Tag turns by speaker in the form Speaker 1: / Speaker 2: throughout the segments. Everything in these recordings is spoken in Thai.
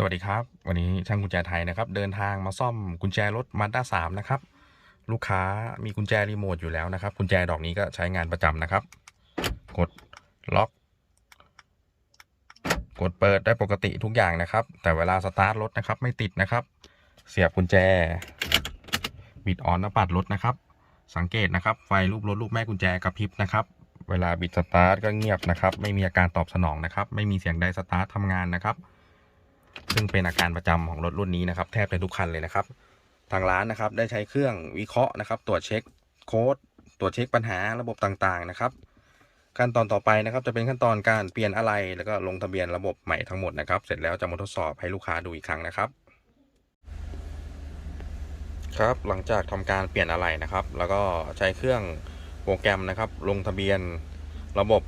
Speaker 1: สวัสดีครับ วันนี้ช่างกุญแจไทยนะครับ เดินทางมาซ่อมกุญแจรถมาด้าสามนะครับ ลูกค้ามีกุญแจรีโมทอยู่แล้วนะครับ กุญแจดอกนี้ก็ใช้งานประจำนะครับ กดล็อก กดเปิดได้ปกติทุกอย่างนะครับ แต่เวลาสตาร์ทรถนะครับ ไม่ติดนะครับ เสียบกุญแจ บิดออนแล้วปัดรถนะครับ สังเกตนะครับ ไฟรูปรถรูปแม่กุญแจกระพริบนะครับ เวลาบิดสตาร์ทก็เงียบนะครับ ไม่มีอาการตอบสนองนะครับ ไม่มีเสียงใดสตาร์ททำงานนะครับ ซึ่งเป็นอาการประจำของรถรุ่นนี้นะครับแทบจะทุกคันเลยนะครับ ทางร้านนะครับได้ใช้เครื่องวิเคราะห์นะครับ ตรวจเช็คโค้ดตรวจเช็คปัญหาระบบต่างๆนะครับ ขั้นตอนต่อไปนะครับ จะเป็นขั้นตอนการเปลี่ยนอะไรแล้วก็ลงทะเบียนระบบใหม่ทั้งหมดนะครับ เสร็จแล้วจะมาทดสอบให้ลูกค้าดูอีกครั้งนะครับครับหลังจากทำการเปลี่ยนอะไรนะครับ แล้วก็ใช้เครื่องโปรแกรมนะครับ ลงทะเบียนระบบ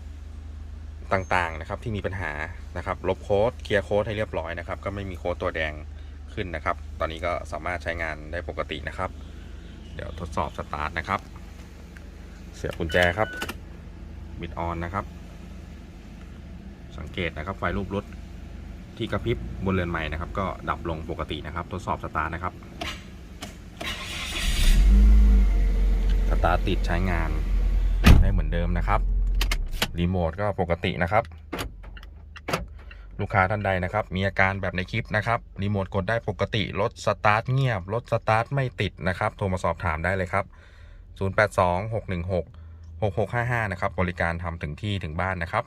Speaker 1: ต่างๆนะครับที่มีปัญหานะครับลบโค้ดเคลียร์โค้ดให้เรียบร้อยนะครับ ก็ไม่มีโค้ดตัวแดงขึ้นนะครับ ตอนนี้ก็สามารถใช้งานได้ปกตินะครับ เดี๋ยวทดสอบสตาร์ทนะครับ เสียบกุญแจครับบิดออนนะครับ สังเกตนะครับไฟรูปรถที่กระพริบบนเรือนใหม่นะครับ ก็ดับลงปกตินะครับ ทดสอบสตาร์ทนะครับสตาร์ทติดใช้งานได้เหมือนเดิมนะครับ รีโมทก็ปกตินะครับ ลูกค้าท่านใดนะครับ มีอาการแบบในคลิปนะครับ รีโมทกดได้ปกติ รถสตาร์ทเงียบ รถสตาร์ทไม่ติดนะครับ โทรมาสอบถามได้เลยครับ 082 616 6655 นะครับ บริการทำถึงที่ถึงบ้านนะครับ